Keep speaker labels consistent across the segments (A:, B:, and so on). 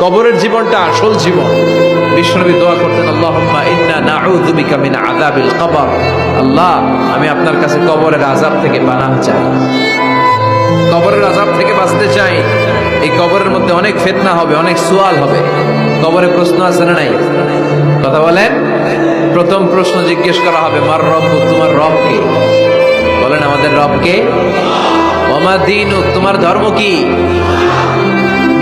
A: কবরের জীবনটা আসল জীবন। বিশ্বনবী দোয়া করতেন, আল্লাহুম্মা ইন্না নাউযু বিকা মিন আযাবিল কবর। আল্লাহ, আমি আপনার কাছে কবরের আযাব থেকে পানাহ চাই। কবরের আযাব থেকে বাঁচতে চাই, এই কবরের মধ্যে অনেক ফিতনা হবে, অনেক সুয়াল হবে। কবরে প্রশ্ন আছে না নাই? কথা বলেন। প্রথম প্রশ্ন জিজ্ঞেস করা হবে, মার রব, তোমার রব কে? বলেন, আমাদের রব কে? ওমা দিন তোমার ধর্ম কি?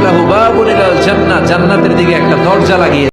A: লাহু বাবুন ইলাল জান্নাহ জান্নাতের দিকে একটা দরজা লাগিয়ে